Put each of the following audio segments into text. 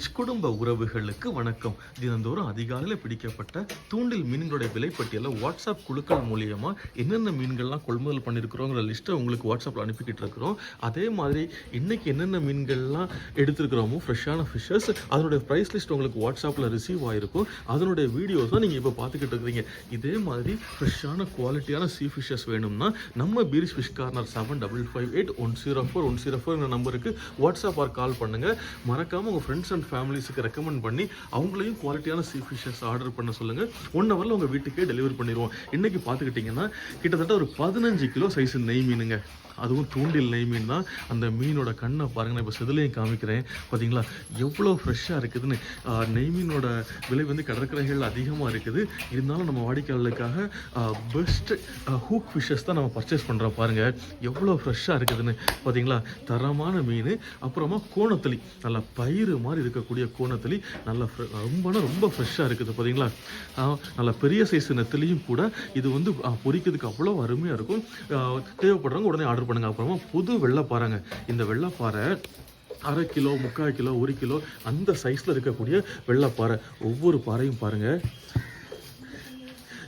Beach குடும்ப உறவுகளுக்கு வணக்கம். தினந்தோறும் அதிகாலையில் பிடிக்கப்பட்ட தூண்டில் மீன்களுடைய விலைப்பட்டியலை வாட்ஸ்அப் குழுக்கள் மூலியமாக என்னென்ன மீன்கள்லாம் கொள்முதல் பண்ணியிருக்கிறோங்கிற லிஸ்ட்டை உங்களுக்கு வாட்ஸ்அப்பில் அனுப்பிக்கிட்டு இருக்கிறோம் அதே மாதிரி இன்றைக்கி என்னென்ன மீன்கள்லாம் எடுத்துருக்கிறோமோ ஃப்ரெஷ்ஷான ஃபிஷ்ஷஸ் அதனுடைய ப்ரைஸ் லிஸ்ட் உங்களுக்கு வாட்ஸ்அப்பில் ரிசீவ் ஆகிருக்கும் அதனுடைய வீடியோஸ் தான் நீங்கள் இப்போ பார்த்துக்கிட்டு இருக்கிறீங்க. இதே மாதிரி ஃப்ரெஷ்ஷான குவாலிட்டியான சீ ஃபிஷ்ஷஸ் வேணும்னா நம்ம fresh fish corner seven double five eight one zero four one zero four நம்பருக்கு வாட்ஸ்அப் ஆர் கால் பண்ணுங்கள் மறக்காமல் உங்கள் ஃப்ரெண்ட்ஸ் அண்ட் ஃபேமிலிஸுக்கு ரெக்கமெண்ட் பண்ணி அவங்களையும் குவாலிட்டியான சீ ஃபிஷ்ஷஸ் ஆர்டர் பண்ண சொல்லுங்கள் ஒன் ஹவரில் உங்கள் வீட்டுக்கே டெலிவரி பண்ணிடுவோம். இன்றைக்கி பார்த்துக்கிட்டிங்கன்னா கிட்டத்தட்ட ஒரு பதினஞ்சு கிலோ சைஸ் நெய் மீனுங்க. அதுவும் தூண்டில் நெய் மீன் தான். அந்த மீனோட கண்ணை பாருங்க நான் இப்போ செதிலையும் காமிக்கிறேன். பார்த்தீங்களா எவ்வளோ ஃப்ரெஷ்ஷாக இருக்குதுன்னு. நெய் மீனோட விலை வந்து கடற்கரைகள் அதிகமாக இருக்குது. இருந்தாலும் நம்ம வாடிக்கையாளர்களுக்காக பெஸ்ட்டு ஹூக் ஃபிஷ்ஷஸ் தான் நம்ம பர்ச்சேஸ் பண்ணுறோம் பாருங்கள் எவ்வளோ ஃப்ரெஷ்ஷாக இருக்குதுன்னு. பார்த்தீங்களா தரமான மீன். அப்புறமா கோணத்தளி. நல்லா பயிறு மாதிரி இருக்கக்கூடிய கோணத்தளி நல்லா ரொம்ப ரொம்ப ஃப்ரெஷ்ஷாக இருக்குது பார்த்தீங்களா நல்ல நல்லா பெரிய சைஸ் நெத்திலையும் கூட இது வந்து பொறிக்கிறதுக்கு பொரிக்கிறதுக்கு அவ்வளோ அருமையாக இருக்கும். ஆஹ், தேவைப்படுறவங்க உடனே ஆர்டர் பண்ணுங்க. அப்புறமா புது வெள்ளைப்பாறைங்க. இந்த வெள்ளைப்பாறை அரை கிலோ முக்கால் கிலோ ஒரு கிலோ அந்த சைஸில் இருக்கக்கூடிய வெள்ளைப்பாறை. ஒவ்வொரு பாறையும் பாருங்கள்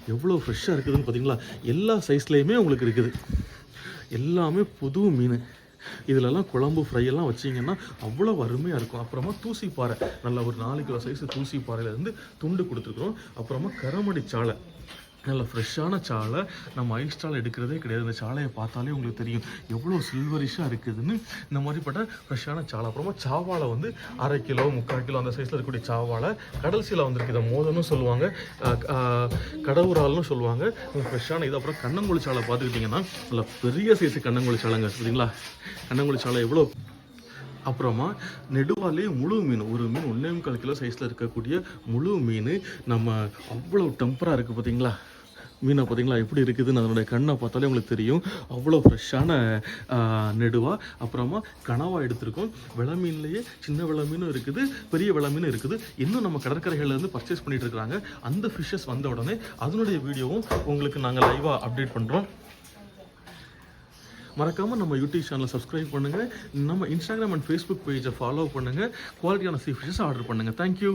எவ்வளோ ஃப்ரெஷ்ஷாக இருக்குதுன்னு பார்த்தீங்களா எல்லா சைஸ்லேயுமே உங்களுக்கு இருக்குது. எல்லாமே புது மீன். இதிலெல்லாம் குழம்பு ஃப்ரை எல்லாம் வச்சிங்கன்னா அவ்வளோ அருமையாக இருக்கும். அப்புறமா தூசி பாறை நல்ல ஒரு நாலு கிலோ சைஸ் தூசி பாறையிலேருந்து துண்டு கொடுத்துருக்குறோம். அப்புறமா கரமடி சாலை நல்ல ஃப்ரெஷ்ஷான சாலை. நம்ம ஐஸ்டால் எடுக்கிறதே கிடையாது. இந்த சாலையை பார்த்தாலே உங்களுக்கு தெரியும். எவ்வளோ சில்வரிஷாக இருக்குதுன்னு. இந்த மாதிரிப்பட்ட ஃப்ரெஷ்ஷான சாலை. அப்புறமா சாவாலை வந்து அரை கிலோ முக்கால் கிலோ அந்த சைஸில் இருக்கக்கூடிய சாவாலை கடல் சீலை வந்திருக்கு இதை மோதனும் சொல்லுவாங்க. அஹ், கடவுரால்னு சொல்லுவாங்க. ஃப்ரெஷ்ஷான இது. அப்புறம் கண்ணங்குழி சாலை பார்த்துக்கிட்டிங்கன்னா நல்ல பெரிய சைஸ் கண்ணங்குழி சாலைங்க. சரிங்களா? கண்ணங்குழி சாலை எவ்வளோ அப்புறமா நெடுவாலே முழு மீன் ஒரு மீன் ஒன்றே முக்கால் கிலோ சைஸில் இருக்கக்கூடிய முழு மீன் நம்ம அவ்வளோ டெம்பராக இருக்குது பார்த்தீங்களா மீனை பார்த்தீங்களா எப்படி இருக்குதுன்னு அதனுடைய கண்ணை பார்த்தாலே உங்களுக்கு தெரியும். அவ்வளோ ஃப்ரெஷ்ஷான நெடுவா. அப்புறமா கனவா எடுத்திருக்கோம். விலை மீன்லேயே சின்ன விலை மீனும் இருக்குது பெரிய விலை மீனும் இருக்குது. இன்னும் நம்ம கடற்கரைகள்லேருந்து பர்ச்சேஸ் பண்ணிகிட்டு இருக்கிறாங்க அந்த ஃபிஷ்ஷஸ் வந்த உடனே அதனுடைய வீடியோவும் உங்களுக்கு நாங்கள் லைவாக அப்டேட் பண்ணுறோம் மறக்காமல் நம்ம யூடியூப் சேனலை சப்ஸ்கிரைப் பண்ணுங்கள் நம்ம இன்ஸ்டாகிராம் அண்ட் ஃபேஸ்புக் பேஜை ஃபாலோ பண்ணுங்கள் குவாலிட்டியான சீ ஃபிஷஸ் ஆர்டர் பண்ணுங்கள் தேங்க்யூ